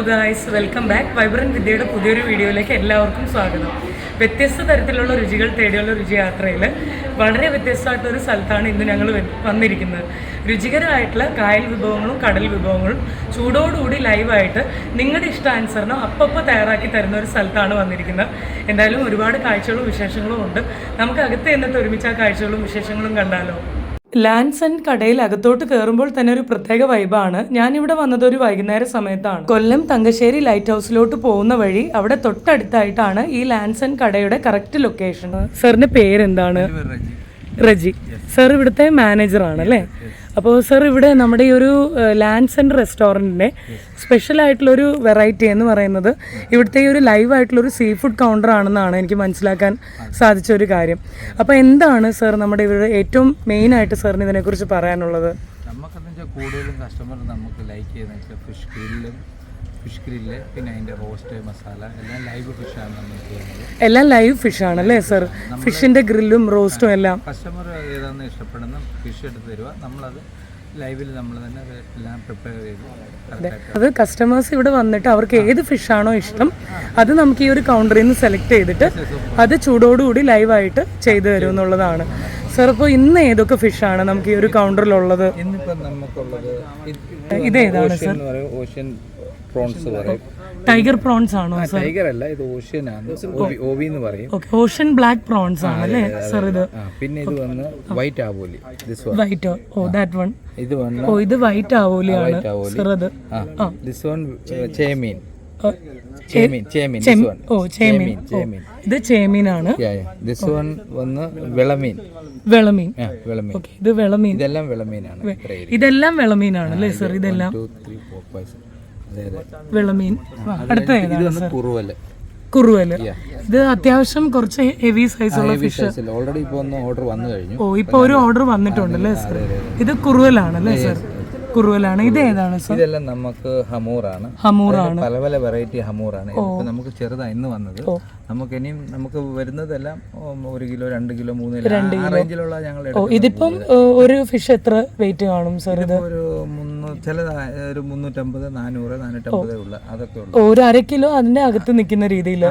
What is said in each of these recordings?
Hello guys welcome back vibrant വിദ്യയുടെ പുതിയൊരു വീഡിയോയിലേക്ക് എല്ലാവർക്കും സ്വാഗതം. വ്യത്യസ്ത തരത്തിലുള്ള രുചികൾ തേടിയുള്ള രുചിയാത്രയിൽ വളരെ വ്യത്യസ്തമായിട്ടൊരു സ്ഥലത്താണ് ഇന്ന് ഞങ്ങൾ വന്നിരിക്കുന്നത്. രുചികരമായിട്ടുള്ള കായൽ വിഭവങ്ങളും കടൽ വിഭവങ്ങളും ചൂടോടുകൂടി ലൈവായിട്ട് നിങ്ങളുടെ ഇഷ്ടാനുസരണം അപ്പപ്പോൾ തയ്യാറാക്കി തരുന്ന ഒരു സ്ഥലത്താണ് വന്നിരിക്കുന്നത്. എന്തായാലും ഒരുപാട് കാഴ്ചകളും വിശേഷങ്ങളും ഉണ്ട്. നമുക്ക് അകത്ത് എന്നിട്ട് ഒരുമിച്ച് ആ കാഴ്ചകളും വിശേഷങ്ങളും കണ്ടാലോ? ലാൻസ് ആൻഡ് കടയിൽ അകത്തോട്ട് കയറുമ്പോൾ തന്നെ ഒരു പ്രത്യേക വൈബാണ് ഞാനിവിടെ വന്നത് ഒരു വൈകുന്നേര സമയത്താണ്. കൊല്ലം തങ്കശ്ശേരി ലൈറ്റ് ഹൗസിലോട്ട് പോകുന്ന വഴി അവിടെ തൊട്ടടുത്തായിട്ടാണ് ഈ ലാൻഡ്സ് ആൻഡ് കടയുടെ കറക്റ്റ് ലൊക്കേഷൻ സാറിന്റെ പേരെന്താണ്? റജി. സാർ ഇവിടുത്തെ മാനേജർ അല്ലേ? അപ്പോൾ സർ ഇവിടെ നമ്മുടെ ഈ ഒരു ലാൻഡ്സ് ആൻഡ് റെസ്റ്റോറന്റിന്റെ സ്പെഷ്യൽ ആയിട്ടുള്ളൊരു വെറൈറ്റി എന്ന് പറയുന്നത് ഇവിടുത്തെ ഈ ഒരു ലൈവ് ആയിട്ടുള്ളൊരു സീ ഫുഡ് കൗണ്ടർ ആണെന്നാണ് എനിക്ക് മനസ്സിലാക്കാൻ സാധിച്ച ഒരു കാര്യം. അപ്പോൾ എന്താണ് സർ നമ്മുടെ ഇവിടെ ഏറ്റവും മെയിൻ ആയിട്ട് സാറിന് ഇതിനെക്കുറിച്ച് പറയാനുള്ളത്? വെച്ചാൽ കൂടുതലും കസ്റ്റമർ നമുക്ക് ലൈക്ക് ചെയ്യുന്ന ഫിഷ് ഗ്രില്ലും ഫിഷ് ഗ്രില്ല് പിന്നെ അതിന്റെ റോസ്റ്റ് മസാല എല്ലാം ലൈവ് ഫിഷാണ് നമ്മൾ ചെയ്യുന്നത്. എല്ലാം ലൈവ് ഫിഷ് ആണല്ലേ സാർ ഫിഷിന്റെ ഗ്രില്ലും റോസ്റ്റും എല്ലാം. കസ്റ്റമർ ഏതാണെന്ന് ഇഷ്ടപ്പെടുന്ന ഫിഷ് എടുത്ത് തരുക. നമ്മളത് ലൈവിൽ നമ്മൾ തന്നെ അത് എല്ലാം പ്രിപ്പയർ ചെയ്തു അതെ. അത് കസ്റ്റമേഴ്സ് ഇവിടെ വന്നിട്ട് അവർക്ക് ഏത് ഫിഷ് ആണോ ഇഷ്ടം അത് നമുക്ക് ഈ ഒരു കൗണ്ടറിൽ നിന്ന് സെലക്ട് ചെയ്തിട്ട് അത് ചൂടോടുകൂടി ലൈവായിട്ട് ചെയ്തു തരും എന്നുള്ളതാണ് സർ അപ്പോൾ ഇന്ന് ഏതൊക്കെ ആണ് നമുക്ക് ഈ ഒരു കൗണ്ടറിലുള്ളത് ഇന്നിപ്പോൾ നമുക്കുള്ളത് ഓഷ്യൻ എന്ന് പറയും. ഓഷ്യൻ പ്രോൺസ് പറയും. ടൈഗർ പ്രോൺസ് ആണോ ടൈഗർ അല്ല ഇത് ഓഷ്യനാണ് ഓവി എന്ന് പറയും. ഓക്കെ ഓഷൻ ബ്ലാക്ക് പ്രോൺസ് ആണ് അല്ലേ? സർ ഇത് പിന്നെ ഇത് വന്ന് വൈറ്റ് ആവോലി. This one white oh that one ഇത് വന്ന് ഓ ഇത് വൈറ്റ് ആവൂലിയാണ്. സാർ അത്. ആ ദിസ് വൺ ചേമീൻ. ഓ, ചേമീൻ. ഇത് ചേമീനാണ്. ദിസ് വൺ വന്ന് വിളമീൻ. വെളമീൻ. ആ വിളമീൻ. ഓക്കെ ഇത് വെളമീൻ. ഇതെല്ലാം വിളമീനാണ് ഇതെല്ലാം വെളമീനാണ് അല്ലേ സാർ ഇതെല്ലാം. വിളമീൻ. അടുത്ത ഏതാണ് കുറുവൽ. കുറുവൽ. ഇത് അത്യാവശ്യം കുറച്ച് ഹെവി സൈസ് ഉള്ള ഫിഷ് ഓൾറെഡി ഓർഡർ വന്നു കഴിഞ്ഞു. ഓ ഇപ്പൊ ഒരു ഓർഡർ വന്നിട്ടുണ്ട് വന്നിട്ടുണ്ടല്ലേ സാർ ഇത് കുറുവലാണ് അല്ലേ സാർ കുറുവലാണ്. ഇത് ഏതാണ് സാർ? ഇതെല്ലാം നമുക്ക് ഹമൂറാണ്. ഹമൂറാണ്. പല പല വെറൈറ്റി ഹമൂറാണ്. നമുക്ക് ചെറുതാണ് ഇന്ന് വന്നത്. നമുക്ക് ഇനിയും നമുക്ക് വരുന്നതെല്ലാം ഒരു കിലോ രണ്ട് കിലോ മൂന്ന് കിലോ റേഞ്ചിലുള്ള ഞങ്ങൾ ഇതിപ്പം ഒരു ഫിഷ് എത്ര വെയിറ്റ് കാണും സാർ ഇത്? ഒരു ചില ഒരു മുന്നൂറ്റമ്പത് നാനൂറ് നാനൂറ്റമ്പതേ ഉള്ള. അതൊക്കെ ഉള്ളു. ഒരു അര കിലോ അതിന്റെ അകത്ത് നിൽക്കുന്ന രീതിയിൽ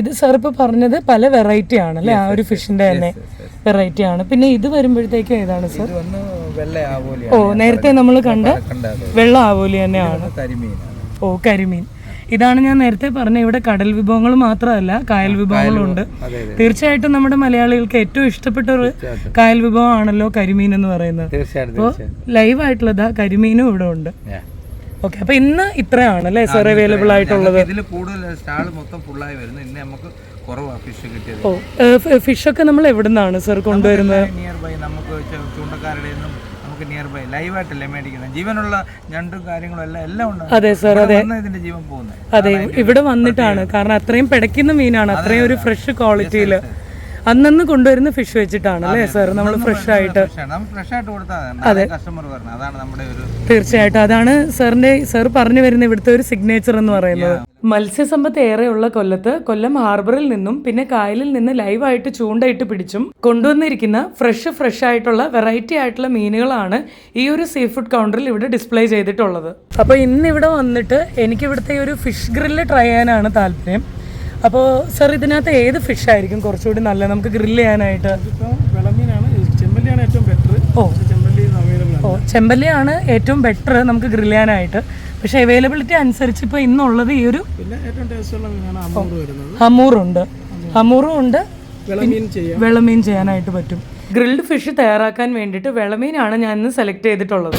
ഇത് സർ ഇപ്പൊ പറഞ്ഞത് പല വെറൈറ്റി ആണ് അല്ലെ? ആ ഒരു ഫിഷിന്റെ തന്നെ വെറൈറ്റി ആണ്. പിന്നെ ഇത് വരുമ്പോഴത്തേക്ക് ഏതാണ് സർ ഓ നേരത്തെ നമ്മൾ കണ്ട വെള്ള ആവോലി തന്നെയാണ്. കരിമീൻ ഓ കരിമീൻ. ഇതാണ് ഞാൻ നേരത്തെ പറഞ്ഞ ഇവിടെ കടൽ വിഭവങ്ങൾ മാത്രമല്ല കായൽ വിഭവങ്ങളും ഉണ്ട്. അതെ അതെ തീർച്ചയായിട്ടും നമ്മുടെ മലയാളികൾക്ക് ഏറ്റവും ഇഷ്ടപ്പെട്ട ഒരു കായൽ വിഭവമാണല്ലോ കരിമീൻ എന്ന് പറയുന്നത്. അപ്പോൾ ലൈവ് ആയിട്ടുള്ളതാ കരിമീനും ഇവിടെ ഉണ്ട്. ഓക്കെ അപ്പൊ ഇന്ന് ഇത്രയാണ് അല്ലേ? സാർ അവൈലബിൾ ആയിട്ടുള്ളത്. ഇതിൽ കൂടുതൽ സ്റ്റാൾ മൊത്തം ഫുള്ളായി വരുന്നു. ഇന്ന് നമുക്ക് കുറവാണ് ഫിഷ് കിട്ടിയത്. ഓ നമ്മൾ എവിടെ നിന്നാണ് സാർ കൊണ്ടുവരുന്നത്? നിയർ ബൈ നമുക്ക് ചൂണ്ടക്കാരുടെ നമുക്ക് നിയർ ബൈ ലൈവായിട്ടല്ലേ മേടിക്കുന്നത് ജീവനുള്ള ഞണ്ടും കാര്യങ്ങളും എല്ലാം എല്ലാം ഉണ്ട്. അതെ സാർ അതെ. ഇതിന്റെ ജീവൻ പോകുന്നത്. അതെ ഇവിടെ വന്നിട്ടാണ്. കാരണം അത്രയും പിടയ്ക്കുന്ന മീനാണ്. അത്രയും ഒരു ഫ്രഷ് ക്വാളിറ്റിയിൽ അന്നന്ന് കൊണ്ടുവരുന്ന ഫിഷ് വെച്ചിട്ടാണ് അല്ലേ സാർ നമ്മൾ ഫ്രഷ് ആയിട്ട് അതെ. തീർച്ചയായിട്ടും. അതാണ് സാറിന്റെ സാർ പറഞ്ഞു വരുന്ന ഇവിടുത്തെ ഒരു സിഗ്നേച്ചർ എന്ന് പറയുന്നത്. മത്സ്യസമ്പത്ത് ഏറെയുള്ള കൊല്ലത്ത് കൊല്ലം ഹാർബറിൽ നിന്നും പിന്നെ കായലിൽ നിന്ന് ലൈവായിട്ട് ചൂണ്ടയിട്ട് പിടിച്ചും കൊണ്ടുവന്നിരിക്കുന്ന ഫ്രഷ് ഫ്രഷ് ആയിട്ടുള്ള വെറൈറ്റി ആയിട്ടുള്ള മീനുകളാണ് ഈ ഒരു സീ ഫുഡ് കൗണ്ടറിൽ ഇവിടെ ഡിസ്പ്ലേ ചെയ്തിട്ടുള്ളത്. അപ്പോൾ ഇന്ന് ഇവിടെ വന്നിട്ട് എനിക്ക് ഇവിടുത്തെ ഒരു ഫിഷ് ഗ്രില്ല് ട്രൈ ചെയ്യാനാണ് താല്പര്യം. അപ്പോൾ സർ ഇതിനകത്ത് ഏത് ഫിഷ് ആയിരിക്കും കുറച്ചുകൂടി നല്ല നമുക്ക് ഗ്രില്ല് ചെയ്യാനായിട്ട്. ഇപ്പം ചെമ്പല്ലിയാണ് ഏറ്റവും ബെറ്റർ ഓ. ഓ ചെമ്പല്ലിയാണ് ഏറ്റവും ബെറ്റർ നമുക്ക് ഗ്രില്ല് ചെയ്യാനായിട്ട്. പക്ഷെ അവൈലബിലിറ്റി അനുസരിച്ച് ഇപ്പോൾ ഇന്നുള്ളത് ഈ ഒരു ഹമൂറുണ്ട് ഹമൂറും ഉണ്ട്. വെളമീൻ ചെയ്യാനായിട്ട് പറ്റും. ഗ്രിൽഡ് ഫിഷ് തയ്യാറാക്കാൻ വേണ്ടിയിട്ട് വെളമീനാണ് ഞാൻ ഇന്ന് സെലക്ട് ചെയ്തിട്ടുള്ളത്.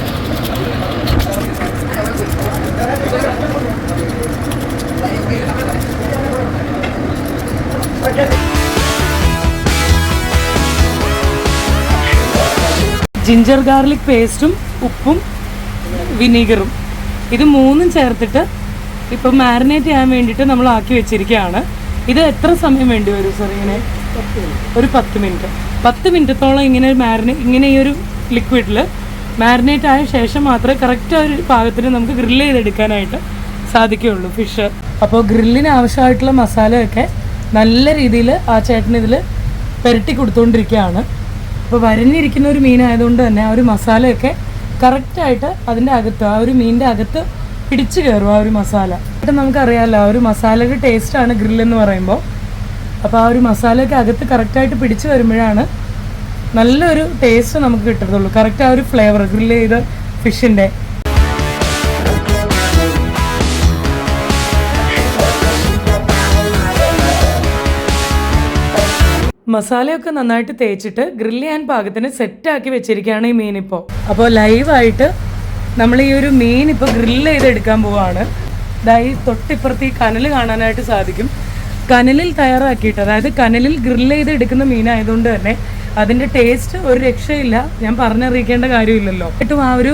ജിഞ്ചർ ഗാർലിക് പേസ്റ്റും ഉപ്പും വിനീഗറും ഇത് മൂന്നും ചേർത്തിട്ട് ഇപ്പം മാരിനേറ്റ് ചെയ്യാൻ വേണ്ടിയിട്ട് നമ്മൾ ആക്കി വെച്ചിരിക്കുകയാണ്. ഇത് എത്ര സമയം വേണ്ടി വരും സാർ ഇങ്ങനെ? ഒരു പത്ത് മിനിറ്റ് പത്ത് മിനിറ്റത്തോളം ഇങ്ങനെ മാരിനേ ഇങ്ങനെ ഈ ഒരു ലിക്വിഡിൽ മാരിനേറ്റ് ആയ ശേഷം മാത്രമേ കറക്റ്റ് ഒരു പാകത്തിന് നമുക്ക് ഗ്രില്ല് ചെയ്തെടുക്കാനായിട്ട് സാധിക്കുകയുള്ളൂ ഫിഷ് അപ്പോൾ ഗ്രില്ലിന് ആവശ്യമായിട്ടുള്ള മസാലയൊക്കെ നല്ല രീതിയിൽ ആ ചേട്ടൻ ഇതിൽ പുരട്ടി കൊടുത്തുകൊണ്ടിരിക്കുകയാണ് അപ്പോൾ വരഞ്ഞിരിക്കുന്ന ഒരു മീനായതുകൊണ്ട് തന്നെ ആ ഒരു മസാലയൊക്കെ കറക്റ്റായിട്ട് അതിന്റെ അകത്ത് ആ ഒരു മീനിന്റെ അകത്ത് പിടിച്ചു കയറും ആ ഒരു മസാല. എന്നിട്ട് നമുക്കറിയാമല്ലോ ആ ഒരു മസാലയുടെ ടേസ്റ്റാണ് ഗ്രില്ലെന്ന് പറയുമ്പോൾ. അപ്പോൾ ആ ഒരു മസാലയൊക്കെ അകത്ത് കറക്റ്റായിട്ട് പിടിച്ചു വരുമ്പോഴാണ് നല്ലൊരു ടേസ്റ്റ് നമുക്ക് കിട്ടത്തുള്ളൂ. കറക്റ്റ് ആ ഒരു ഫ്ലേവർ ഗ്രില്ല് ചെയ്ത ഫിഷിന്റെ മസാലയൊക്കെ നന്നായിട്ട് തേച്ചിട്ട് ഗ്രില്ല് ചെയ്യാൻ പാകത്തിന് സെറ്റാക്കി വെച്ചിരിക്കുകയാണ് ഈ മീൻ ഇപ്പോൾ അപ്പോൾ ലൈവായിട്ട് നമ്മൾ ഈ ഒരു മീൻ ഇപ്പോൾ ഗ്രില്ല് ചെയ്തെടുക്കാൻ പോവാണ്. ഇതായി തൊട്ടിപ്പുറത്ത് ഈ കനൽ കാണാനായിട്ട് സാധിക്കും. കനലിൽ തയ്യാറാക്കിയിട്ട് അതായത് കനലിൽ ഗ്രില്ല് ചെയ്ത് എടുക്കുന്ന മീനായതുകൊണ്ട് തന്നെ അതിന്റെ ടേസ്റ്റ് ഒരു രക്ഷയില്ല. ഞാൻ പറഞ്ഞറിയിക്കേണ്ട കാര്യമില്ലല്ലോ. ഏറ്റവും ആ ഒരു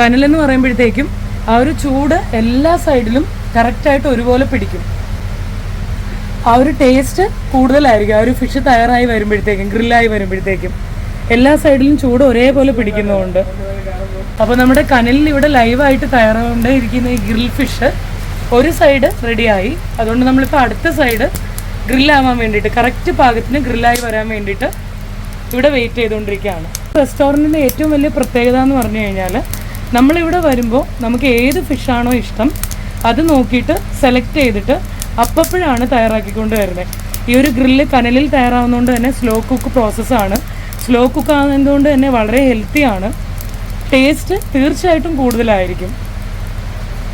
കനലെന്ന് പറയുമ്പോഴത്തേക്കും ആ ഒരു ചൂട് എല്ലാ സൈഡിലും കറക്റ്റായിട്ട് ഒരുപോലെ പിടിക്കും. ആ ഒരു ടേസ്റ്റ് കൂടുതലായിരിക്കും. ആ ഒരു ഫിഷ് തയ്യാറായി വരുമ്പോഴത്തേക്കും ഗ്രില്ലായി വരുമ്പോഴത്തേക്കും. എല്ലാ സൈഡിലും ചൂട് ഒരേപോലെ പിടിക്കുന്നതുകൊണ്ട്. അപ്പോൾ നമ്മുടെ കനലിൽ ഇവിടെ ലൈവായിട്ട് തയ്യാറാകൊണ്ടേയിരിക്കുന്ന ഈ ഗ്രിൽ ഫിഷ് ഒരു സൈഡ് റെഡിയായി അതുകൊണ്ട് നമ്മളിപ്പോൾ അടുത്ത സൈഡ് ഗ്രില്ലാവാൻ വേണ്ടിയിട്ട് കറക്റ്റ് പാകത്തിന് ഗ്രില്ലായി വരാൻ വേണ്ടിയിട്ട് ഇവിടെ വെയിറ്റ് ചെയ്തുകൊണ്ടിരിക്കുകയാണ്. റെസ്റ്റോറന്റിന്റെ ഏറ്റവും വലിയ പ്രത്യേകത എന്ന് പറഞ്ഞു കഴിഞ്ഞാൽ നമ്മളിവിടെ വരുമ്പോൾ നമുക്ക് ഏത് ഫിഷാണോ ഇഷ്ടം അത് നോക്കിയിട്ട് സെലക്ട് ചെയ്തിട്ട് അപ്പപ്പോഴാണ് തയ്യാറാക്കിക്കൊണ്ട് വരുന്നത് ഈ ഒരു ഗ്രില്ല് കനലിൽ തയ്യാറാവുന്നതുകൊണ്ട് തന്നെ സ്ലോ കുക്ക് പ്രോസസ്സാണ്. സ്ലോ കുക്ക് ആകുന്നതുകൊണ്ട് തന്നെ വളരെ ഹെൽത്തിയാണ് ടേസ്റ്റ് തീർച്ചയായിട്ടും കൂടുതലായിരിക്കും.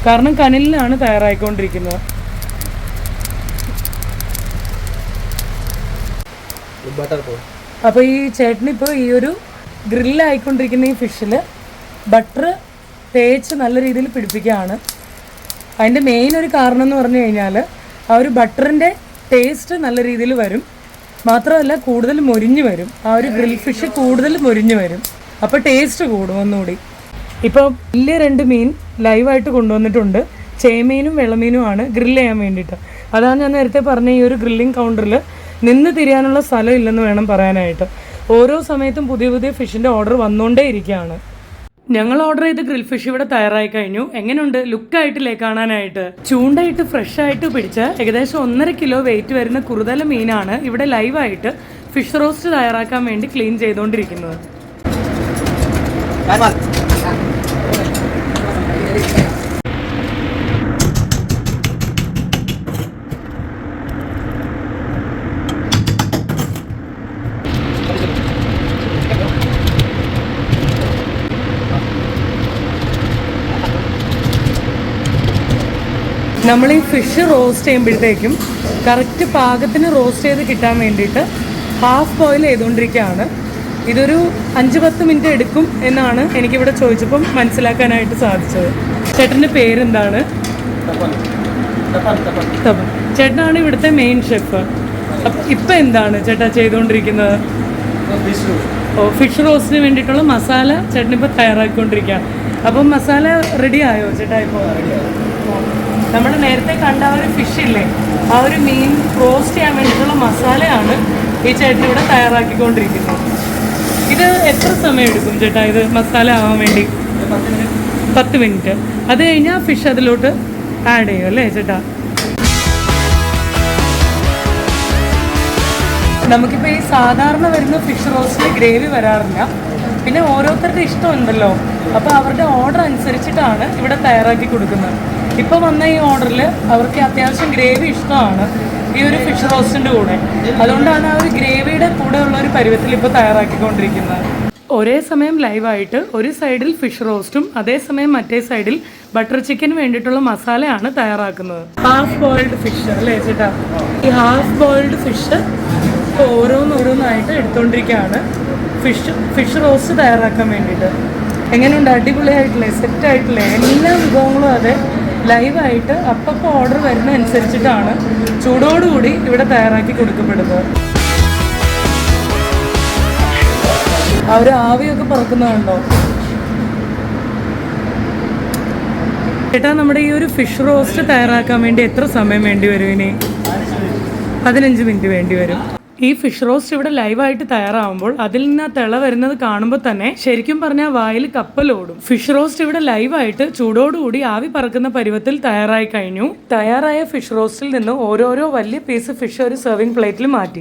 കാരണം കനലിലാണ് തയ്യാറായിക്കൊണ്ടിരിക്കുന്നത്. അപ്പോൾ ഈ ചേട്ടനിപ്പോൾ ഈ ഒരു ഗ്രില്ലായിക്കൊണ്ടിരിക്കുന്ന ഈ ഫിഷിൽ ബട്ടർ തേച്ച് നല്ല രീതിയിൽ പിടിപ്പിക്കുകയാണ്. അതിന്റെ മെയിൻ ഒരു കാരണം എന്ന് പറഞ്ഞു കഴിഞ്ഞാൽ ആ ഒരു ബട്ടറിന്റെ ടേസ്റ്റ് നല്ല രീതിയിൽ വരും. മാത്രമല്ല കൂടുതൽ മൊരിഞ്ഞ് വരും. ആ ഒരു ഗ്രിൽ ഫിഷ് കൂടുതൽ മൊരിഞ്ഞ് വരും. അപ്പോൾ ടേസ്റ്റ് കൂടും ഒന്നുകൂടി. ഇപ്പോൾ വലിയ രണ്ട് മീൻ ലൈവായിട്ട് കൊണ്ടുവന്നിട്ടുണ്ട്. ചേമീനും വെള്ളമീനുമാണ് ഗ്രിൽ ചെയ്യാൻ വേണ്ടിയിട്ട്. അതാണ് ഞാൻ നേരത്തെ പറഞ്ഞ ഈ ഒരു ഗ്രില്ലിംഗ് കൗണ്ടറിൽ നിന്ന് തിരിയാനുള്ള സ്ഥലം ഇല്ലെന്ന് വേണം പറയാനായിട്ട്. ഓരോ സമയത്തും പുതിയ പുതിയ ഫിഷിന്റെ ഓർഡർ വന്നുകൊണ്ടേ ഇരിക്കുകയാണ്. ഞങ്ങൾ ഓർഡർ ചെയ്ത ഗ്രിൽ ഫിഷ് ഇവിടെ തയ്യാറായി കഴിഞ്ഞു. എങ്ങനെയുണ്ട് ലുക്കായിട്ടില്ലേ കാണാനായിട്ട്? ചൂണ്ടയിട്ട് ഫ്രഷ് ആയിട്ട് പിടിച്ച ഏകദേശം ഒന്നര കിലോ വെയിറ്റ് വരുന്ന കുറുതല മീനാണ് ഇവിടെ ലൈവായിട്ട് ഫിഷ് റോസ്റ്റ് തയ്യാറാക്കാൻ വേണ്ടി ക്ലീൻ ചെയ്തുകൊണ്ടിരിക്കുന്നത് നമ്മൾ ഈ ഫിഷ് റോസ്റ്റ് ചെയ്യുമ്പോഴത്തേക്കും കറക്റ്റ് പാകത്തിന് റോസ്റ്റ് ചെയ്ത് കിട്ടാൻ വേണ്ടിയിട്ട് ഹാഫ് ബോയിൽ ചെയ്തുകൊണ്ടിരിക്കുകയാണ്. ഇതൊരു അഞ്ച് പത്ത് മിനിറ്റ് എടുക്കും എന്നാണ് എനിക്കിവിടെ ചോദിച്ചപ്പം മനസ്സിലാക്കാനായിട്ട് സാധിച്ചത്. ചേട്ടന്റെ പേരെന്താണ്? ചേട്ടനാണ് ഇവിടുത്തെ മെയിൻ ഷെഫ് ഇപ്പം എന്താണ് ചേട്ടാ ചെയ്തുകൊണ്ടിരിക്കുന്നത്? ഓ ഫിഷ് റോസ്റ്റിന് വേണ്ടിയിട്ടുള്ള മസാല ചേട്ടനിപ്പോൾ തയ്യാറാക്കിക്കൊണ്ടിരിക്കുകയാണ്. അപ്പം മസാല റെഡി ആയോ ചേട്ടാ ഇപ്പോൾ നമ്മൾ നേരത്തെ കണ്ട ആ ഒരു ഫിഷ് ഇല്ലേ? ആ ഒരു മീൻ റോസ്റ്റ് ചെയ്യാൻ വേണ്ടിയിട്ടുള്ള മസാലയാണ് ഈ ചേട്ടൻ ഇവിടെ തയ്യാറാക്കിക്കൊണ്ടിരിക്കുന്നത്. ഇത് എത്ര സമയം എടുക്കും ചേട്ടാ ഇത് മസാല ആവാൻ വേണ്ടി? പത്ത് മിനിറ്റ്. അത് കഴിഞ്ഞാൽ ഫിഷ് അതിലോട്ട് ആഡ് ചെയ്യും അല്ലേ ചേട്ടാ? നമുക്കിപ്പോൾ ഈ സാധാരണ വരുന്ന ഫിഷ് റോസ്റ്റിൽ ഗ്രേവി വരാറില്ല. പിന്നെ ഓരോരുത്തരുടെ ഇഷ്ടമുണ്ടല്ലോ. അപ്പോൾ അവരുടെ ഓർഡർ അനുസരിച്ചിട്ടാണ് ഇവിടെ തയ്യാറാക്കി കൊടുക്കുന്നത്. ഇപ്പോൾ വന്ന ഈ ഓർഡറിൽ അവർക്ക് അത്യാവശ്യം ഗ്രേവി ഇഷ്ടമാണ്. ഈ ഒരു ഫിഷ് റോസ്റ്റിന്റെ കൂടെ. അതുകൊണ്ടാണ് ആ ഒരു ഗ്രേവിയുടെ കൂടെ ഉള്ള ഒരു പരുവത്തിൽ ഇപ്പോൾ തയ്യാറാക്കിക്കൊണ്ടിരിക്കുന്നത്. ഒരേ സമയം ലൈവായിട്ട് ഒരു സൈഡിൽ ഫിഷ് റോസ്റ്റും അതേസമയം മറ്റേ സൈഡിൽ ബട്ടർ ചിക്കൻ വേണ്ടിയിട്ടുള്ള മസാലയാണ് തയ്യാറാക്കുന്നത്. ഹാഫ് ബോയിൽഡ് ഫിഷ് അല്ലേ ചേട്ടാ? ഈ ഹാഫ് ബോയിൽഡ് ഫിഷ് ഇപ്പോൾ ഓരോന്നോരോന്നായിട്ട് എടുത്തുകൊണ്ടിരിക്കുകയാണ് ഫിഷ് ഫിഷ് റോസ്റ്റ് തയ്യാറാക്കാൻ വേണ്ടിയിട്ട്. എങ്ങനെയുണ്ട്? അടിപൊളിയായിട്ടില്ലേ? സെറ്റായിട്ടില്ലേ എല്ലാ വിഭവങ്ങളും അതെ ലൈവായിട്ട് അപ്പപ്പോൾ ഓർഡർ വരുന്ന അനുസരിച്ചിട്ടാണ് ചൂടോടുകൂടി ഇവിടെ തയ്യാറാക്കി കൊടുക്കപ്പെടുന്നത്. അവർ ആവിയൊക്കെ പറക്കുന്നതുണ്ടോ ചേട്ടാ നമ്മുടെ ഈ ഒരു ഫിഷ് റോസ്റ്റ് തയ്യാറാക്കാൻ വേണ്ടി എത്ര സമയം വേണ്ടി വരും ഇനി? പതിനഞ്ച് മിനിറ്റ് വേണ്ടി വരും. ഈ ഫിഷ് റോസ്റ്റ് ഇവിടെ ലൈവായിട്ട് തയ്യാറാവുമ്പോൾ അതിൽ നിന്ന് ആ തിള വരുന്നത് കാണുമ്പോൾ തന്നെ ശരിക്കും പറഞ്ഞാൽ വായിൽ കപ്പലോടും ഫിഷ് റോസ്റ്റ് ഇവിടെ ലൈവായിട്ട് ചൂടോടുകൂടി ആവി പറക്കുന്ന പരുവത്തിൽ തയ്യാറായി കഴിഞ്ഞു. തയ്യാറായ ഫിഷ് റോസ്റ്റിൽ നിന്ന് ഓരോരോ വലിയ പീസ് ഫിഷ് ഒരു സെർവിങ് പ്ലേറ്റിൽ മാറ്റി.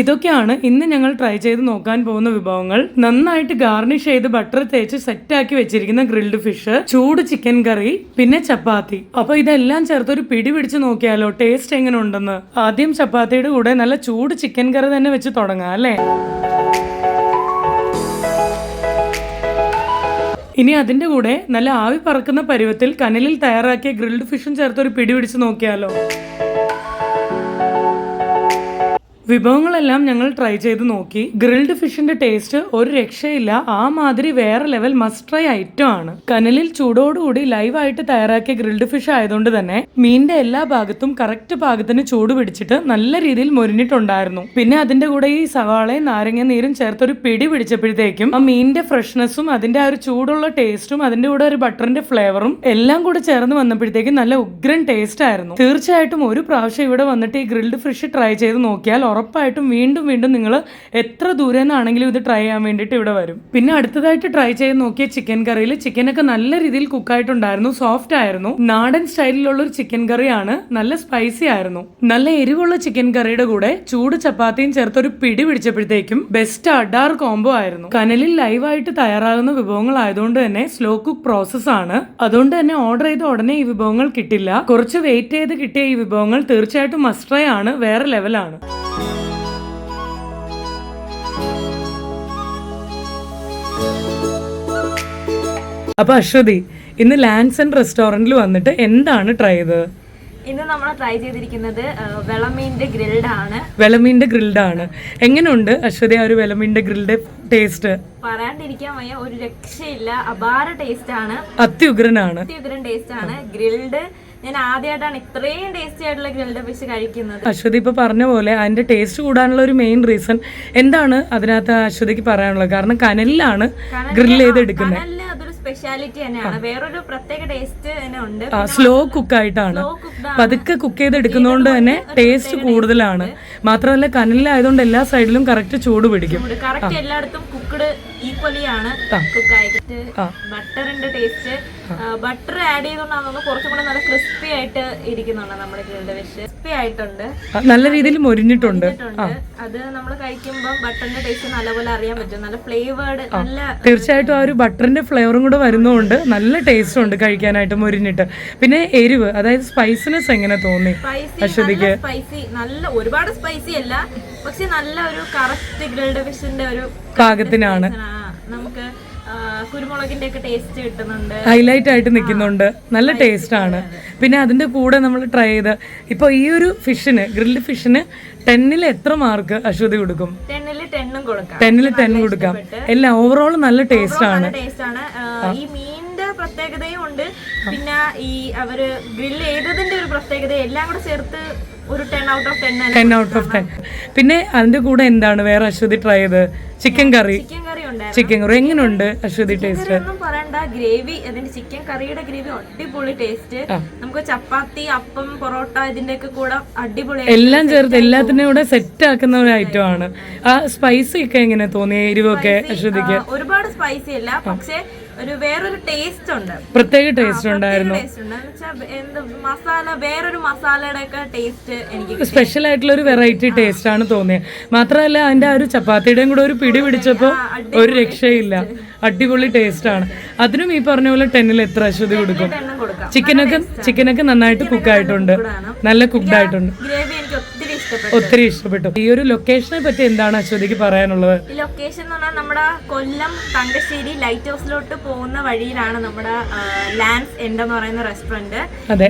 ഇതൊക്കെയാണ് ഇന്ന് ഞങ്ങൾ ട്രൈ ചെയ്ത് നോക്കാൻ പോകുന്ന വിഭവങ്ങൾ. നന്നായിട്ട് ഗാർണിഷ് ചെയ്ത് ബട്ടർ തേച്ച് സെറ്റാക്കി വെച്ചിരിക്കുന്ന ഗ്രിൽഡ് ഫിഷ് ചൂട് ചിക്കൻ കറി പിന്നെ ചപ്പാത്തി. അപ്പൊ ഇതെല്ലാം ചേർത്ത് ഒരു പിടി പിടിച്ച് നോക്കിയാലോ ടേസ്റ്റ് എങ്ങനെ ഉണ്ടെന്ന് ആദ്യം ചപ്പാത്തിയുടെ കൂടെ നല്ല ചൂട് ചിക്കൻ കറി തന്നെ വെച്ച് തുടങ്ങാം അല്ലേ? ഇനി അതിന്റെ കൂടെ നല്ല ആവി പറക്കുന്ന പരുവത്തിൽ കനലിൽ തയ്യാറാക്കിയ ഗ്രിൽഡ് ഫിഷും ചേർത്ത് ഒരു പിടി പിടിച്ച് നോക്കിയാലോ. വിഭവങ്ങളെല്ലാം ഞങ്ങൾ ട്രൈ ചെയ്ത് നോക്കി. ഗ്രിൽഡ് ഫിഷിന്റെ ടേസ്റ്റ് ഒരു രക്ഷയില്ല. ആ മാതിരി വേറെ ലെവൽ മസ്റ്റ് ട്രൈ ഐറ്റം ആണ്. കനലിൽ ചൂടോടുകൂടി ലൈവായിട്ട് തയ്യാറാക്കിയ ഗ്രിൽഡ് ഫിഷ് ആയതുകൊണ്ട് തന്നെ മീനിന്റെ എല്ലാ ഭാഗത്തും കറക്റ്റ് പാകത്തിന് ചൂട് പിടിച്ചിട്ട് നല്ല രീതിയിൽ മുരിഞ്ഞിട്ടുണ്ടായിരുന്നു. പിന്നെ അതിന്റെ കൂടെ ഈ സവാളയും നാരങ്ങ നീരും ചേർത്ത് ഒരു പിടി പിടിച്ചപ്പോഴത്തേക്കും ആ മീനിന്റെ ഫ്രഷ്നെസ്സും അതിന്റെ ആ ഒരു ചൂടുള്ള ടേസ്റ്റും അതിന്റെ കൂടെ ഒരു ബട്ടറിന്റെ ഫ്ലേവറും എല്ലാം കൂടെ ചേർന്ന് വന്നപ്പോഴത്തേക്കും നല്ല ഉഗ്രൻ ടേസ്റ്റ് ആയിരുന്നു. തീർച്ചയായിട്ടും ഒരു പ്രാവശ്യം ഇവിടെ വന്നിട്ട് ഈ ഗ്രിൽഡ് ഫിഷ് ട്രൈ ചെയ്ത് നോക്കിയാൽ ഉറപ്പായിട്ടും വീണ്ടും വീണ്ടും നിങ്ങൾ എത്ര ദൂരെ നിന്നാണെങ്കിലും ഇത് ട്രൈ ചെയ്യാൻ വേണ്ടിയിട്ട് ഇവിടെ വരും. പിന്നെ അടുത്തതായിട്ട് ട്രൈ ചെയ്ത് നോക്കിയ ചിക്കൻ കറിയിൽ ചിക്കനൊക്കെ നല്ല രീതിയിൽ കുക്കായിട്ടുണ്ടായിരുന്നു സോഫ്റ്റ് ആയിരുന്നു. നാടൻ സ്റ്റൈലിലുള്ള ഒരു ചിക്കൻ കറിയാണ് നല്ല സ്പൈസി ആയിരുന്നു. നല്ല എരിവുള്ള ചിക്കൻ കറിയുടെ കൂടെ ചൂട് ചപ്പാത്തിയും ചേർത്ത് ഒരു പിടി പിടിച്ചപ്പോഴത്തേക്കും ബെസ്റ്റ് അഡാർ കോംബോ ആയിരുന്നു. കനലിൽ ലൈവായിട്ട് തയ്യാറാകുന്ന വിഭവങ്ങൾ ആയതുകൊണ്ട് തന്നെ സ്ലോ കുക്ക് പ്രോസസ് ആണ്. അതുകൊണ്ട് തന്നെ ഓർഡർ ചെയ്ത ഉടനെ ഈ വിഭവങ്ങൾ കിട്ടില്ല. കുറച്ച് വെയിറ്റ് ചെയ്ത് കിട്ടിയ ഈ വിഭവങ്ങൾ തീർച്ചയായിട്ടും മസ്റ്റ്രൈ ആണ് വേറെ ലെവലാണ് അപ്പൊ അശ്വതി ഇന്ന് ലാൻഡ്സ് ആൻഡ് റെസ്റ്റോറന്റിൽ വന്നിട്ട് എന്താണ് ട്രൈ ചെയ്തത്? ഇന്ന് നമ്മൾ ട്രൈ ചെയ്തിരിക്കുന്നത് വെളമീന്റെ ഗ്രിൽഡ് ആണ്. വെളമീന്റെ ഗ്രിൽഡ് ആണ്. എങ്ങനെയുണ്ട് അശ്വതി ആ ഒരു വെളമീന്റെ ഗ്രിൽഡ് ടേസ്റ്റ്? പറയാണ്ടിരിക്കാൻ വയ്യ ഒരു രക്ഷയില്ല അപാര ടേസ്റ്റ് ആണ്. അത്യുഗ്രനാണ്. അത്യുഗ്രൻ ടേസ്റ്റ് ആണ്. ഗ്രിൽഡ് ഞാൻ ആദ്യമായിട്ടാണ് ഇത്രയും ടേസ്റ്റി ആയിട്ടുള്ള ഗ്രിൽഡ് ഫിഷ് കഴിക്കുന്നത്. അശ്വതി ഇപ്പൊ പറഞ്ഞ പോലെ അതിന്റെ ടേസ്റ്റ് കൂടാനുള്ള ഒരു മെയിൻ റീസൺ എന്താണ് അതിനകത്ത് അശ്വതിക്ക് പറയാനുള്ളത്? കാരണം കനലിലാണ് ഗ്രിൽ ചെയ്ത് എടുക്കുന്നത് സ്പെഷ്യാലിറ്റി തന്നെയാണ്. വേറൊരു പ്രത്യേക ടേസ്റ്റ് തന്നെ ഉണ്ട്. സ്ലോ കുക്ക് ആയിട്ടാണ്. പതുക്കെ കുക്ക് ചെയ്ത് എടുക്കുന്നതുകൊണ്ട് തന്നെ ടേസ്റ്റ് കൂടുതലാണ്. മാത്രമല്ല കനലിലായതുകൊണ്ട് എല്ലാ സൈഡിലും കറക്റ്റ് ചൂട് പിടിക്കും. കറക്റ്റ് എല്ലായിടത്തും കുക്ക്ഡ് ഈക്വലി ആണ് കുക്ക് ആയിട്ട് ബട്ടറിന്റെ ടേസ്റ്റ് ബട്ടർ ആഡ് ചെയ്തുകൊണ്ടാണ് കുറച്ചും കൂടെ നല്ല ക്രിസ്പി ആയിട്ട് ഇരിക്കുന്നുണ്ട് നമ്മുടെ ഗ്രിൽഡ് ഫിഷ് ക്രിസ്പി ആയിട്ടുണ്ട്. നല്ല രീതിയിൽ മൊരിഞ്ഞിട്ടുണ്ട്. അത് നമ്മൾ കഴിക്കുമ്പോൾ ബട്ടറിന്റെ ടേസ്റ്റ് നല്ലപോലെ അറിയാൻ പറ്റും. നല്ല ഫ്ലേവേർഡ് നല്ല തീർച്ചയായിട്ടും ആ ഒരു ബട്ടറിന്റെ ഫ്ലേവറും കൂടെ വരുന്നതുകൊണ്ട് നല്ല ടേസ്റ്റ് ഉണ്ട് കഴിക്കാനായിട്ട് മൊരിഞ്ഞിട്ട്. പിന്നെ എരിവ് അതായത് സ്പൈസിനെസ് എങ്ങനെ തോന്നി? സ്പൈസി നല്ല സ്പൈസി നല്ല ഒരുപാട് സ്പൈസി അല്ല പക്ഷെ നല്ല ഒരു കറക്റ്റ് ഗ്രിൽഡ് ഫിഷിന്റെ ഒരു പാകത്തിനാണ് ആ, നമുക്ക് കുരുമുളകിന്റെ ഒക്കെ ടേസ്റ്റ് കിട്ടുന്നുണ്ട്. ഹൈലൈറ്റ് ആയിട്ട് നിൽക്കുന്നുണ്ട്. നല്ല ടേസ്റ്റ് ആണ്. പിന്നെ അതിന്റെ കൂടെ നമ്മൾ ട്രൈ ചെയ്ത് ഇപ്പൊ ഈ ഒരു ഫിഷിന് ഗ്രിൽഡ് ഫിഷിന് ടെന്നിൽ എത്ര മാർക്ക് അശ്വതി കൊടുക്കും? ടെന്നിൽ ടെൻ കൊടുക്കാം. എല്ലാം ഓവറോൾ നല്ല ടേസ്റ്റ് ആണ്. ഈ മീനിന്റെ പ്രത്യേകതയും ഉണ്ട്. പിന്നെ ഈ അവർ ഗ്രില്ല് ചെയ്തതിന്റെ ഒരു പ്രത്യേകത എല്ലാം കൂടെ ചേർത്ത് ടെൻ ഔട്ട് ഓഫ് ടെൻ പിന്നെ അതിന്റെ കൂടെ എന്താണ് വേറെ അശ്വതി ട്രൈ ചെയ്ത്? ചിക്കൻ കറി ചിക്കൻ കറി എങ്ങനെയുണ്ട് അശ്വതി ടേസ്റ്റ് പറയണ്ട. ഗ്രേവി അതിന്റെ ചിക്കൻ കറിയുടെ ഗ്രേവി അടിപൊളി ടേസ്റ്റ് നമുക്ക് ചപ്പാത്തി അപ്പം പൊറോട്ട ഇതിന്റെ ഒക്കെ കൂടെ അടിപൊളി എല്ലാം ചേർത്ത് എല്ലാത്തിനും കൂടെ സെറ്റ് ആക്കുന്ന ഒരു ഐറ്റം ആണ്. ആ. സ്പൈസി ഒക്കെ എങ്ങനെ തോന്നി എരിവൊക്കെ അശ്വതിക്ക്? ഒരുപാട് സ്പൈസി അല്ല. പക്ഷെ ഒരു വേറൊരു ടേസ്റ്റ് ഉണ്ട്. പ്രത്യേക ടേസ്റ്റ് ഉണ്ടായിരുന്നു. എന്ത് മസാല വേറൊരു മസാലയുടെ ഒക്കെ ടേസ്റ്റ് എനിക്ക് സ്പെഷ്യൽ ആയിട്ടുള്ള ഒരു വെറൈറ്റി ടേസ്റ്റ് ആണ് തോന്നിയത് മാത്രമല്ല അതിന്റെ ആ ഒരു ചപ്പാത്തിയുടെയും കൂടെ ഒരു പിടി പിടിച്ചപ്പോൾ ഒരു രക്ഷയില്ല. അടിപൊളി ടേസ്റ്റ് ആണ്. അതിനും ഈ പറഞ്ഞ പോലെ ടെന്നിൽ എത്ര അശ്വതി കൊടുക്കാം? ചിക്കനൊക്കെ ചിക്കനൊക്കെ നന്നായിട്ട് കുക്ക് ആയിട്ടുണ്ട്. നല്ല കുക്ക്ഡ് ആയിട്ടുണ്ട്. ഗ്രേവി എനിക്ക് ഒത്തിരി ഇഷ്ടപ്പെട്ടു. ഈ ഒരു ലൊക്കേഷനെ പറ്റി എന്താണ് അശ്വതിക്ക് പറയാനുള്ളത്? ഈ ലൊക്കേഷൻ എന്ന് പറഞ്ഞാൽ നമ്മുടെ കൊല്ലം തങ്കശ്ശേരി ലൈറ്റ് ഹൗസിലോട്ട് പോകുന്ന വഴിയിലാണ് നമ്മുടെ ലാൻഡ്സ് എൻഡ് എന്ന് പറയുന്ന റെസ്റ്റോറന്റ്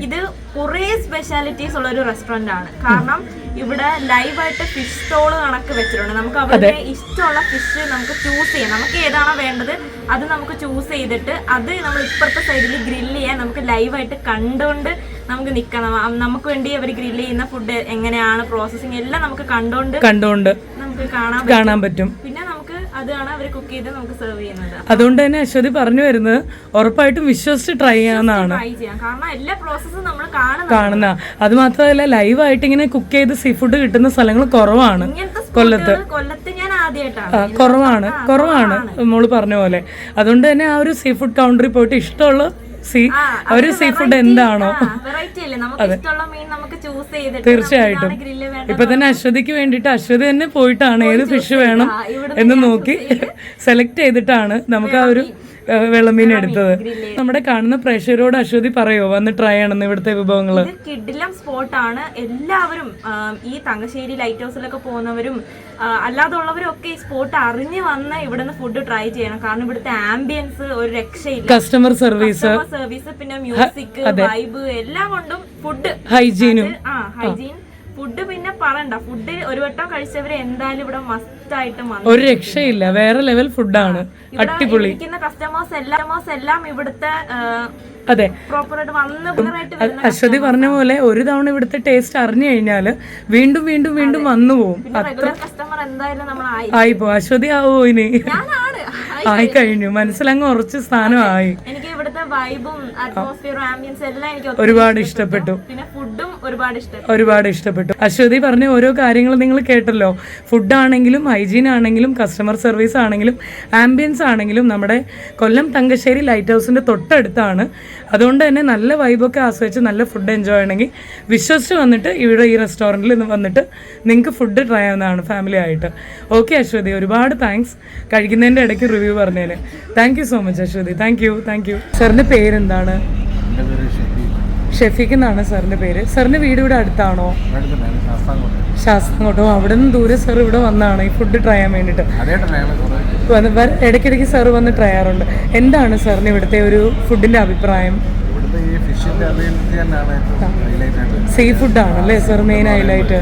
ഇത് കുറേ സ്പെഷ്യാലിറ്റീസ് ഉള്ള ഒരു റെസ്റ്റോറന്റ് ആണ്. കാരണം ഇവിടെ ലൈവായിട്ട് ഫിഷ് സ്റ്റോൾ കണക്ക് വെച്ചിട്ടുണ്ട്. നമുക്ക് അവിടെ ഇഷ്ടമുള്ള ഫിഷ് നമുക്ക് ചൂസ് ചെയ്യാം. നമുക്ക് ഏതാണോ വേണ്ടത് അത് നമുക്ക് ചൂസ് ചെയ്തിട്ട് അത് നമ്മൾ ഇപ്പുറത്തെ സൈഡിൽ ഗ്രില്ല് ചെയ്യാൻ നമുക്ക് ലൈവായിട്ട് കണ്ടുകൊണ്ട് നമുക്ക് നിക്കണം. നമുക്ക് വേണ്ടി അവർ ഗ്രില്ല് ചെയ്യുന്ന ഫുഡ് എങ്ങനെയാണ് പ്രോസസ്സിങ് എല്ലാം നമുക്ക് കണ്ടോണ്ട് കണ്ടോണ്ട് നമുക്ക് കാണാൻ പറ്റും. കാണാൻ പറ്റും. പിന്നെ നമുക്ക് അതാണ് അവർ കുക്ക് ചെയ്ത് നമുക്ക് സെർവ് ചെയ്യുന്നത്. അതുകൊണ്ട് തന്നെ അശ്വതി പറഞ്ഞു വരുന്നത് ഉറപ്പായിട്ടും വിശ്വസിച്ച് ട്രൈ ചെയ്യാന്നാണ് ട്രൈ ചെയ്യാം. കാരണം എല്ലാ പ്രോസസ്സും നമ്മൾ കാണുന്നത് കാണുന്ന. അത് മാത്രമല്ല ലൈവ് ആയിട്ട് ഇങ്ങനെ കുക്ക് ചെയ്ത് സീ ഫുഡ് കിട്ടുന്ന സ്ഥലങ്ങൾ കുറവാണ് ഇങ്ങനത്തെ കൊല്ലത്ത്. കൊല്ലത്ത് ഞാൻ ആദ്യമായിട്ടാണ് ആ, കുറവാണ്. കുറവാണ് മോൾ പറഞ്ഞ പോലെ. അതുകൊണ്ട് തന്നെ ആ ഒരു സീ ഫുഡ് കൗണ്ടറിൽ പോയിട്ട് ഇഷ്ടമുള്ള സീ ആ, ഒരു സീ ഫുഡ് എന്താണോ? ചെയ്തിട്ട് തീർച്ചയായിട്ടും. ഇപ്പൊ തന്നെ അശ്വതിക്ക് വേണ്ടിയിട്ട് അശ്വതി തന്നെ പോയിട്ടാണ് ഏത് ഫിഷ് വേണം എന്ന് നോക്കി സെലക്ട് ചെയ്തിട്ടാണ് നമുക്ക് ആ ഒരു വെള്ളമീൻ എടുത്തത്. നമ്മുടെ കാണുന്ന പ്രേക്ഷകരോട് അശ്വതി പറയോ? വന്ന് ട്രൈ ആണെന്ന് ഇവിടുത്തെ വിഭവങ്ങൾ കിഡിലം സ്പോട്ട് ആണ്. എല്ലാവരും ഈ തങ്കശ്ശേരി ലൈറ്റ് ഹൗസിലൊക്കെ പോകുന്നവരും അല്ലാതുള്ളവരും ഒക്കെ ഈ സ്പോട്ട് അറിഞ്ഞു വന്ന് ഇവിടുന്ന് ഫുഡ് ട്രൈ ചെയ്യണം. കാരണം ഇവിടുത്തെ ആംബിയൻസ് ഒരു രക്ഷയില്ല. കസ്റ്റമർ സർവീസ് സർവീസ് പിന്നെ മ്യൂസിക് വൈബ് എല്ലാം കൊണ്ടും ഫുഡ് ഹൈജീനും ആ ഹൈജീൻ ഫുഡ് പിന്നെ പറണ്ട ഫുഡ് ഒരു വട്ടം കഴിച്ചവര് എന്തായാലും ഇവിടെ മസ്റ്റ് ആയിട്ട് വന്നു. ഒരു രക്ഷയില്ല. വേറെ ലെവൽ ഫുഡാണ് അടിപൊളി. കസ്റ്റമേഴ്സ് എല്ലാം എല്ലാം ഇവിടുത്തെ അതെ. അശ്വതി പറഞ്ഞ പോലെ ഒരു തവണ ഇവിടുത്തെ ടേസ്റ്റ് അറിഞ്ഞു കഴിഞ്ഞാൽ വീണ്ടും വീണ്ടും വീണ്ടും വന്നു പോവും. അത്ര കസ്റ്റമർ എന്തായാലും ആയിപ്പോ. അശ്വതി ആവോ ഇനി? ആയി കഴിഞ്ഞു. മനസ്സിലങ്ങ് കുറച്ച് സ്ഥാനമായി. എനിക്ക് ഇവിടുത്തെ വൈബും അറ്റ്മോസ്ഫിയറും ആംബിയൻസ് എല്ലാം എനിക്ക് ഒരുപാട് ഇഷ്ടപ്പെട്ടു. പിന്നെ ഫുഡും ഒരുപാട് ഇഷ്ടപ്പെട്ടു. ഒരുപാട് ഇഷ്ടപ്പെട്ടു. അശ്വതി പറഞ്ഞ ഓരോ കാര്യങ്ങൾ നിങ്ങൾ കേട്ടല്ലോ. ഫുഡ് ആണെങ്കിലും ഹൈജീൻ ആണെങ്കിലും കസ്റ്റമർ സർവീസ് ആണെങ്കിലും ആംബിയൻസ് ആണെങ്കിലും നമ്മുടെ കൊല്ലം തങ്കശ്ശേരി ലൈറ്റ് ഹൗസിന്റെ തൊട്ടടുത്താണ്. അതുകൊണ്ട് തന്നെ നല്ല വൈബൊക്കെ ആസ്വദിച്ച് നല്ല ഫുഡ് എൻജോയ് ചെയ്യണമെങ്കിൽ വിശ്വസിച്ച് വന്നിട്ട് ഇവിടെ ഈ റെസ്റ്റോറന്റിൽ നിന്ന് വന്നിട്ട് നിങ്ങൾക്ക് ഫുഡ് ട്രൈ ചെയ്യാവുന്നതാണ് ഫാമിലി ആയിട്ട്. ഓക്കെ അശ്വതി ഒരുപാട് താങ്ക്സ് കഴിക്കുന്നതിന്റെ ഇടയ്ക്ക് റിവ്യൂ പറഞ്ഞതിന് thank you so much Aswathi. Thank you thank you സാറിന്റെ പേരെന്താണ്? ഷെഫീഖ് എന്നാണ് സാറിന്റെ പേര്. സാറിന്റെ വീട് ഇവിടെ അടുത്താണോ? ശാസ്ത്രങ്ങോട്ടോ അവിടെ നിന്ന് ദൂരെ സാർ ഇവിടെ വന്നാണ് ഈ ഫുഡ് ട്രൈ ചെയ്യാൻ വേണ്ടിയിട്ട്. ഇടയ്ക്കിടയ്ക്ക് സാർ വന്ന് ട്രൈ ചെയ്യാറുണ്ട്. എന്താണ് സാറിന് ഇവിടുത്തെ ഒരു ഫുഡിന്റെ അഭിപ്രായം? സീ ഫുഡാണ് അല്ലേ സാർ മെയിൻ ഹൈലൈറ്റ്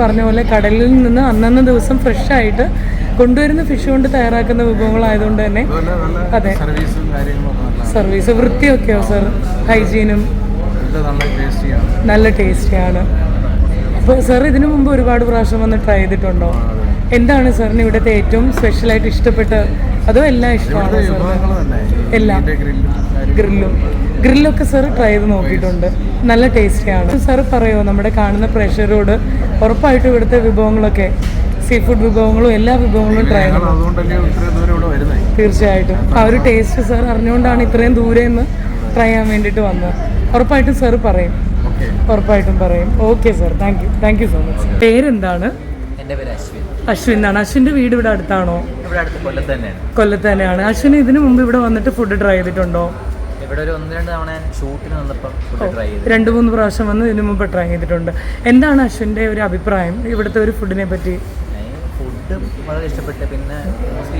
പറഞ്ഞ പോലെ കടലിൽ നിന്ന് അന്നന്ന് ദിവസം ഫ്രഷ് ആയിട്ട് കൊണ്ടുവരുന്ന ഫിഷ് കൊണ്ട് തയ്യാറാക്കുന്ന വിഭവങ്ങളായതുകൊണ്ട് തന്നെ അതെ. സർവീസും വൃത്തിയൊക്കെയോ സർ ഹൈജീനും നല്ല ടേസ്റ്റിയാണ് അപ്പോൾ സാർ ഇതിനു മുമ്പ് ഒരുപാട് പ്രാവശ്യം വന്ന് ട്രൈ ചെയ്തിട്ടുണ്ടോ? എന്താണ് സാറിന് ഇവിടുത്തെ ഏറ്റവും സ്പെഷ്യലായിട്ട് ഇഷ്ടപ്പെട്ട? അതോ എല്ലാം ഇഷ്ടമാണ് എല്ലാം. ഗ്രില്ലും ഗ്രില്ലൊക്കെ സാർ ട്രൈ ചെയ്ത് നോക്കിയിട്ടുണ്ട്. നല്ല ടേസ്റ്റിയാണ് സാർ പറയുമോ നമ്മുടെ കാണുന്ന പ്രഷറോട് ഉറപ്പായിട്ടും ഇവിടുത്തെ വിഭവങ്ങളൊക്കെ സീ ഫുഡ് വിഭവങ്ങളും എല്ലാ വിഭവങ്ങളും ട്രൈ ചെയ്യണം തീർച്ചയായിട്ടും. ആ ഒരു ടേസ്റ്റ് സാർ അറിഞ്ഞുകൊണ്ടാണ് ഇത്രയും ദൂരെ നിന്ന് ട്രൈ ചെയ്യാൻ വേണ്ടിയിട്ട് വന്നത്. ഉറപ്പായിട്ടും സാർ പറയും. ഓക്കെ ഉറപ്പായിട്ടും പറയും. Okay sir thank you thank you so much പേരെന്താണ്? എന്റെ പേര് അശ്വിൻ. അശ്വിൻ എന്നാണ്. അശ്വിന്റെ വീട് ഇവിടെ അടുത്താണോ? ഇവിടെ അടുത്ത് കൊല്ലത്ത് തന്നെയാണ്. കൊല്ലത്ത് തന്നെയാണ്. അശ്വിൻ ഇതിനു മുമ്പ് ഇവിടെ വന്നിട്ട് ഫുഡ് ട്രൈ ചെയ്തിട്ടുണ്ടോ? ഇവിടെ ഒരു ഒന്ന് രണ്ട് തവണ ഞാൻ ഷൂട്ടിന് വന്നപ്പോൾ ഫുഡ് ട്രൈ ചെയ്തു. രണ്ട് മൂന്ന് പ്രാവശ്യം വന്ന് ഇതിനു മുമ്പ് ട്രൈ ചെയ്തിട്ടുണ്ട്. എന്താണ് അശ്വിന്റെ ഒരു അഭിപ്രായം? ഇവിടുത്തെ ഒരു ഫുഡിനെ പറ്റി. ഫുഡ് വളരെ ഇഷ്ടപ്പെട്ട് പിന്നെ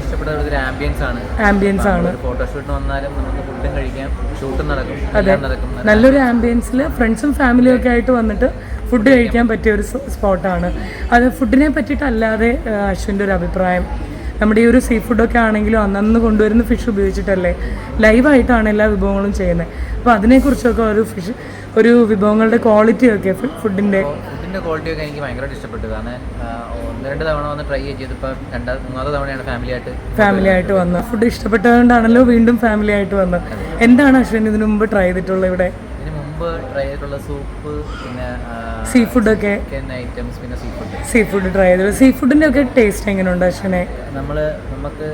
ഇഷ്ടപ്പെട്ട ഒരു ആംബിയൻസ് ആണ്. ആംബിയൻസ് ആണ്. ഫോട്ടോഷൂട്ടിന് വന്നാലും നമുക്ക് ഫുഡും കഴിക്കാം ഷൂട്ടും നടക്കും അതെ. നടക്കും നല്ലൊരു ആംബിയൻസിൽ ഫ്രണ്ട്സും ഫാമിലിയും ഒക്കെ ആയിട്ട് വന്നിട്ട് ഫുഡ് കഴിക്കാൻ പറ്റിയ ഒരു സ്പോട്ടാണ് അത് ഫുഡിനെ പറ്റിയിട്ടല്ലാതെ അശ്വിന്റെ ഒരു അഭിപ്രായം. നമ്മുടെ ഈ ഒരു സീ ഫുഡൊക്കെ ആണെങ്കിലും അന്നന്ന് കൊണ്ടുവരുന്ന ഫിഷ് ഉപയോഗിച്ചിട്ടല്ലേ ലൈവായിട്ടാണ് എല്ലാ വിഭവങ്ങളും ചെയ്യുന്നത്. അപ്പോൾ അതിനെക്കുറിച്ചൊക്കെ ഒരു ഫിഷ് ഒരു വിഭവങ്ങളുടെ ക്വാളിറ്റിയൊക്കെ ഫുഡിന്റെ ഫുഡിന്റെ ക്വാളിറ്റി ഒക്കെ എനിക്ക് ഭയങ്കരമായിട്ട് ഇഷ്ടപ്പെട്ടു. കാരണം ഒന്ന് രണ്ട് തവണ വന്ന് ട്രൈ ചെയ്തപ്പോൾ രണ്ടാ മൂന്നാമത്തെ തവണയാണ് ഫാമിലി ആയിട്ട് ഫാമിലി ആയിട്ട് വന്നു. ഫുഡ് ഇഷ്ടപ്പെട്ടതുകൊണ്ടാണല്ലോ വീണ്ടും ഫാമിലി ആയിട്ട് വന്നത്. എന്താണ് അശ്വിൻ ഇതിനു മുമ്പ് ട്രൈ ചെയ്തിട്ടുള്ളത് ഇവിടെ? മുമ്പ് ട്രൈ ചെയ്തിട്ടുള്ള സൂപ്പ് പിന്നെ സീ ഫുഡൊക്കെ ഐറ്റംസ് പിന്നെ sea food sea food try ചെയ്തത് സീ ഫുഡിന്റെ ഒക്കെ ടേസ്റ്റ് എങ്ങനെയുണ്ട് അശ്വിനെ? നമ്മൾ നമുക്ക്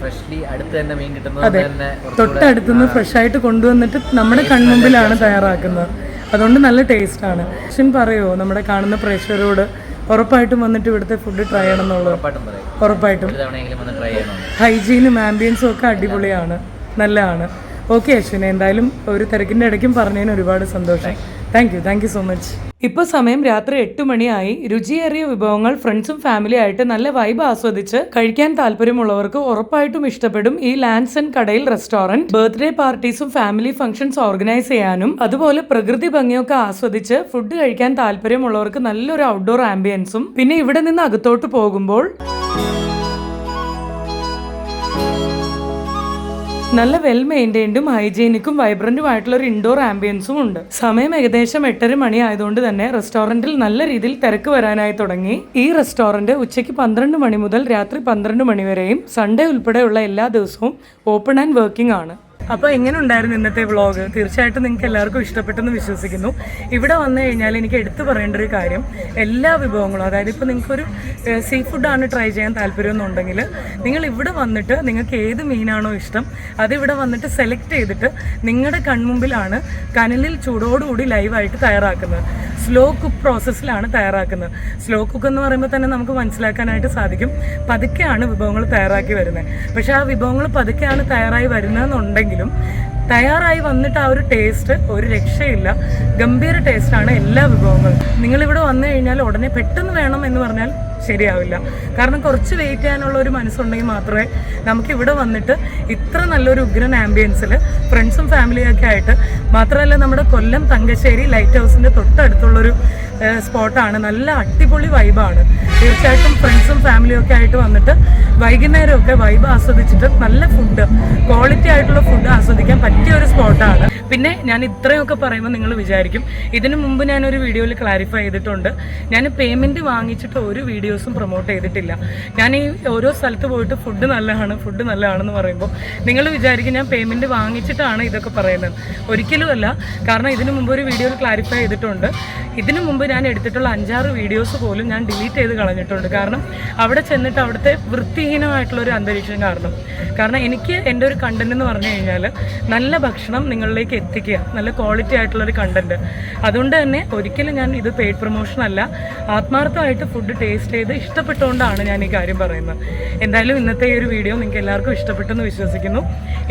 ഫ്രഷ്ലി അടുത്ത് തന്നെ മീൻ കിട്ടുന്നത് തന്നെ തൊട്ടടുത്തുനിന്ന് ഫ്രഷ് ആയിട്ട് കൊണ്ടുവന്നിട്ട് നമ്മുടെ കൺമുമ്പിലാണ് തയ്യാറാക്കുന്നത്. അതുകൊണ്ട് നല്ല ടേസ്റ്റാണ്. അച്ഛൻ പറയുമോ നമ്മുടെ കാണുന്ന പ്രേക്ഷകരോട് ഉറപ്പായിട്ടും വന്നിട്ട് ഇവിടുത്തെ ഫുഡ് ട്രൈ ചെയ്യണം എന്നുള്ളത് ഉറപ്പായിട്ടും. ഹൈജീനും ആംബിയൻസും ഒക്കെ അടിപൊളിയാണ്. നല്ലതാണ്. ഓക്കെ അശ്വിനെ എന്തായാലും ഒരു തിരക്കിന്റെ ഇടയ്ക്കും പറഞ്ഞതിന് ഒരുപാട് സന്തോഷം. Thank you thank you so much ഇപ്പോൾ സമയം രാത്രി എട്ട് മണിയായി. രുചിയേറിയ വിഭവങ്ങൾ ഫ്രണ്ട്സും ഫാമിലി ആയിട്ട് നല്ല വൈബ് ആസ്വദിച്ച് കഴിക്കാൻ താല്പര്യമുള്ളവർക്ക് ഉറപ്പായിട്ടും ഇഷ്ടപ്പെടും ഈ ലാൻഡ്സ് ആൻഡ് കടയിൽ റെസ്റ്റോറന്റ് ബർത്ത്ഡേ പാർട്ടീസും ഫാമിലി ഫംഗ്ഷൻസ് ഓർഗനൈസ് ചെയ്യാനും അതുപോലെ പ്രകൃതി ഭംഗിയൊക്കെ ആസ്വദിച്ച് ഫുഡ് കഴിക്കാൻ താല്പര്യമുള്ളവർക്ക് നല്ലൊരു ഔട്ട്ഡോർ ആംബിയൻസും പിന്നെ ഇവിടെ നിന്ന് അകത്തോട്ട് പോകുമ്പോൾ നല്ല വെൽ മെയിന്റൈൻഡും ഹൈജീനിക്കും വൈബ്രന്റും ആയിട്ടുള്ള ഒരു ഇൻഡോർ ആംബിയൻസും ഉണ്ട്. സമയം ഏകദേശം എട്ടര മണി ആയതുകൊണ്ട് തന്നെ റെസ്റ്റോറന്റിൽ നല്ല രീതിയിൽ തിരക്ക് വരാനായി തുടങ്ങി. ഈ റെസ്റ്റോറന്റ് ഉച്ചയ്ക്ക് പന്ത്രണ്ട് മണി മുതൽ രാത്രി പന്ത്രണ്ട് മണി വരെയും സൺഡേ ഉൾപ്പെടെയുള്ള എല്ലാ ദിവസവും ഓപ്പൺ ആൻഡ് വർക്കിംഗ് ആണ്. അപ്പോൾ എങ്ങനെ ഉണ്ടായിരുന്നു ഇന്നത്തെ വ്ളോഗ് തീർച്ചയായിട്ടും നിങ്ങൾക്ക് എല്ലാവർക്കും ഇഷ്ടപ്പെട്ടെന്ന് വിശ്വസിക്കുന്നു. ഇവിടെ വന്നു കഴിഞ്ഞാൽ എനിക്ക് എടുത്തു പറയേണ്ട ഒരു കാര്യം എല്ലാ വിഭവങ്ങളും അതായത് ഇപ്പൊ നിങ്ങൾക്ക് ഒരു സീ ഫുഡാണ് ട്രൈ ചെയ്യാൻ താല്പര്യം എന്നുണ്ടെങ്കിൽ നിങ്ങൾ ഇവിടെ വന്നിട്ട് നിങ്ങൾക്ക് ഏത് മീനാണോ ഇഷ്ടം അത് ഇവിടെ വന്നിട്ട് സെലക്ട് ചെയ്തിട്ട് നിങ്ങളുടെ കൺമുമ്പിലാണ് കനലിൽ ചൂടോടുകൂടി ലൈവായിട്ട് തയ്യാറാക്കുന്നത്. സ്ലോ കുക്ക് പ്രോസസ്സിലാണ് തയ്യാറാക്കുന്നത്. സ്ലോ കുക്ക് എന്ന് പറയുമ്പോൾ തന്നെ നമുക്ക് മനസ്സിലാക്കാനായിട്ട് സാധിക്കും പതുക്കെയാണ് വിഭവങ്ങൾ തയ്യാറാക്കി വരുന്നത്. പക്ഷേ ആ വിഭവങ്ങൾ പതുക്കെയാണ് തയ്യാറായി വരുന്നതെന്നുണ്ടെങ്കിലും തയ്യാറായി വന്നിട്ട് ആ ഒരു ടേസ്റ്റ് ഒരു രക്ഷയില്ല. ഗംഭീര ടേസ്റ്റാണ് എല്ലാ വിഭവങ്ങളും. നിങ്ങളിവിടെ വന്നു കഴിഞ്ഞാൽ ഉടനെ പെട്ടെന്ന് വേണം എന്ന് പറഞ്ഞാൽ ശരിയാവില്ല. കാരണം കുറച്ച് വെയിറ്റ് ചെയ്യാനുള്ള ഒരു മനസ്സുണ്ടെങ്കിൽ മാത്രമേ നമുക്ക് ഇവിടെ വന്നിട്ട് ഇത്ര നല്ലൊരു ഉഗ്രൻ ആംബിയൻസിൽ ഫ്രണ്ട്സും ഫാമിലിയൊക്കെ ആയിട്ട് മാത്രമല്ല നമ്മുടെ കൊല്ലം തങ്കശ്ശേരി ലൈറ്റ് ഹൗസിന്റെ തൊട്ടടുത്തുള്ളൊരു സ്പോട്ടാണ് നല്ല അടിപൊളി വൈബാണ് തീർച്ചയായിട്ടും ഫ്രണ്ട്സും ഫാമിലിയും ഒക്കെ ആയിട്ട് വന്നിട്ട് വൈകുന്നേരമൊക്കെ വൈബ് ആസ്വദിച്ചിട്ട് നല്ല ഫുഡ് ക്വാളിറ്റി ആയിട്ടുള്ള ഫുഡ് ആസ്വദിക്കാൻ പറ്റിയ ഒരു സ്പോട്ടാണ് പിന്നെ ഞാൻ ഇത്രയൊക്കെ പറയുമ്പോൾ നിങ്ങൾ വിചാരിക്കും ഇതിനു മുമ്പ് ഞാനൊരു വീഡിയോയിൽ ക്ലാരിഫൈ ചെയ്തിട്ടുണ്ട്. ഞാൻ പേയ്മെന്റ് വാങ്ങിച്ചിട്ട് ഒരു വീഡിയോസും പ്രൊമോട്ട് ചെയ്തിട്ടില്ല. ഞാൻ ഈ ഓരോ സ്ഥലത്ത് പോയിട്ട് ഫുഡ് നല്ലതാണ് ഫുഡ് നല്ലതാണെന്ന് പറയുമ്പോൾ നിങ്ങൾ വിചാരിക്കും ഞാൻ പേയ്മെന്റ് വാങ്ങിച്ചിട്ടാണ് ഇതൊക്കെ പറയുന്നത്. ഒരിക്കലുമല്ല കാരണം ഇതിനു മുമ്പ് ഒരു വീഡിയോയിൽ ക്ലാരിഫൈ ചെയ്തിട്ടുണ്ട്. ഇതിനു മുമ്പ് ഞാൻ എടുത്തിട്ടുള്ള അഞ്ചാറ് വീഡിയോസ് പോലും ഞാൻ ഡിലീറ്റ് ചെയ്ത് കളഞ്ഞിട്ടുണ്ട്. കാരണം അവിടെ ചെന്നിട്ട് അവിടുത്തെ വൃത്തിഹീനമായിട്ടുള്ള ഒരു അന്തരീക്ഷം കാരണം. കാരണം എനിക്ക് എന്റെ ഒരു കണ്ടന്റ് എന്ന് പറഞ്ഞു കഴിഞ്ഞാൽ നല്ല ഭക്ഷണം നിങ്ങളിലേക്ക് എത്തിക്കുക. നല്ല ക്വാളിറ്റി ആയിട്ടുള്ളൊരു കണ്ടന്റ് അതുകൊണ്ട് തന്നെ ഒരിക്കലും ഞാൻ ഇത് പെയ്ഡ് പ്രൊമോഷൻ അല്ല. ആത്മാർത്ഥമായിട്ട് ഫുഡ് ടേസ്റ്റ് ചെയ്ത് ഇഷ്ടപ്പെട്ടുകൊണ്ടാണ് ഞാൻ ഈ കാര്യം പറയുന്നത്. എന്തായാലും ഇന്നത്തെ ഈ ഒരു വീഡിയോ നിങ്ങൾക്ക് എല്ലാവർക്കും ഇഷ്ടപ്പെട്ടെന്ന് വിശ്വസിക്കുന്നു.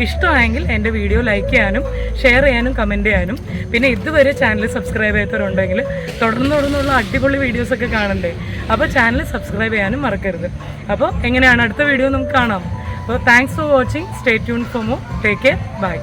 ഇഷ്ടമായെങ്കിൽ എന്റെ വീഡിയോ ലൈക്ക് ചെയ്യാനും ഷെയർ ചെയ്യാനും കമന്റ് ചെയ്യാനും. പിന്നെ ഇതുവരെ ചാനൽ സബ്സ്ക്രൈബ് ചെയ്യാത്തവരുണ്ടെങ്കിൽ തുടർന്ന് തുടർന്നുള്ള അടിപൊളി വീഡിയോസൊക്കെ കാണണ്ടേ? അപ്പോൾ ചാനൽ സബ്സ്ക്രൈബ് ചെയ്യാനും മറക്കരുത്. അപ്പോൾ എങ്ങനെയാണ് അടുത്ത വീഡിയോ നമുക്ക് കാണാം. അപ്പോൾ thanks for watching stay tune for more take care bye